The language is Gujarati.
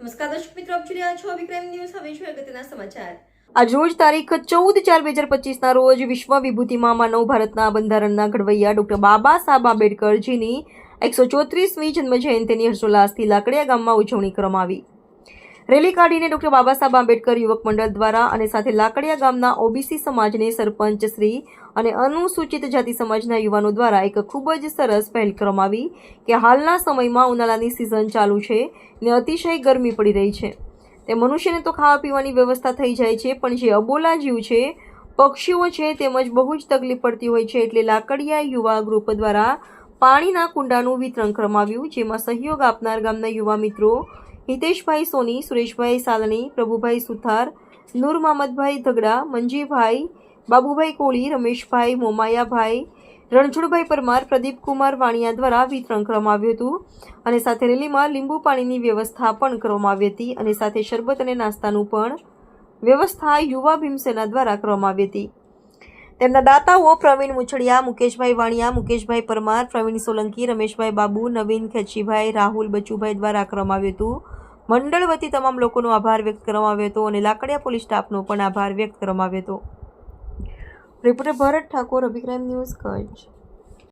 નમસ્કાર દર્શક મિત્રો, આપ જોઈ રહ્યા છો વિક્રમ ન્યૂઝ. હવે જોઈએ અગત્યના સમાચાર. આજ રોજ તારીખ ચૌદ ચાર બે હજાર પચીસના રોજ વિશ્વ વિભૂતિમાં માનવ ભારતના બંધારણના ઘડવૈયા ડૉક્ટર બાબા સાહેબ આંબેડકરજીની એકસો ચોત્રીસમી જન્મ જયંતિની હર્ષોલ્લાસથી લાકડિયા ગામમાં ઉજવણી કરવામાં આવી. રેલી કાઢીને ડોક્ટર બાબા આંબેડકર યુવક મંડળ દ્વારા અને સાથે લાકડિયા ગામના ઓબીસી સમાજને સરપંચ શ્રી અને અનુસૂચિત જાતિ સમાજના યુવાનો દ્વારા એક ખૂબ જ સરસ પહેલ કરવામાં કે હાલના સમયમાં ઉનાળાની સિઝન ચાલુ છે ને અતિશય ગરમી પડી રહી છે. તે મનુષ્યને તો ખાવા પીવાની વ્યવસ્થા થઈ જાય છે, પણ જે અબોલા જીવ છે, પક્ષીઓ છે તેમજ બહુ જ તકલીફ પડતી હોય છે એટલે લાકડિયા યુવા ગ્રુપ દ્વારા પાણીના કુંડાનું વિતરણ કરવામાં આવ્યું, જેમાં સહયોગ આપનાર ગામના યુવા મિત્રો હિતેશભાઈ સોની, સુરેશભાઈ સાલણી, પ્રભુભાઈ સુથાર, નૂર મહમદભાઈ ધગડા મંજીભાઈ બાબુભાઈ કોળી, રમેશભાઈ મોમાયાભાઈ, રણછોડભાઈ પરમાર, પ્રદીપકુમાર વાણિયા દ્વારા વિતરણ કરવામાં આવ્યું હતું અને સાથે રેલીમાં લીંબુ પાણીની વ્યવસ્થા પણ કરવામાં આવી હતી અને સાથે શરબત અને નાસ્તાનું પણ વ્યવસ્થા યુવા ભીમસેના દ્વારા કરવામાં આવી હતી. તેમના દાતાઓ પ્રવીણ મુછડિયા, મુકેશભાઈ વાણિયા, મુકેશભાઈ પરમાર, પ્રવીણ સોલંકી, રમેશભાઈ બાબુ, નવીન ખેચીભાઈ રાહુલ બચુભાઈ દ્વારા કરવામાં આવ્યું હતું. મંડળ વતી તમામ લોકોનો આભાર વ્યક્ત કરવામાં આવ્યો હતો અને લાકડિયા પોલીસ સ્ટાફનો પણ આભાર વ્યક્ત કરવામાં આવ્યો હતો. રિપોર્ટર ભરત ઠાકોર અભિક્રાઇમ ન્યૂઝ કચ્છ.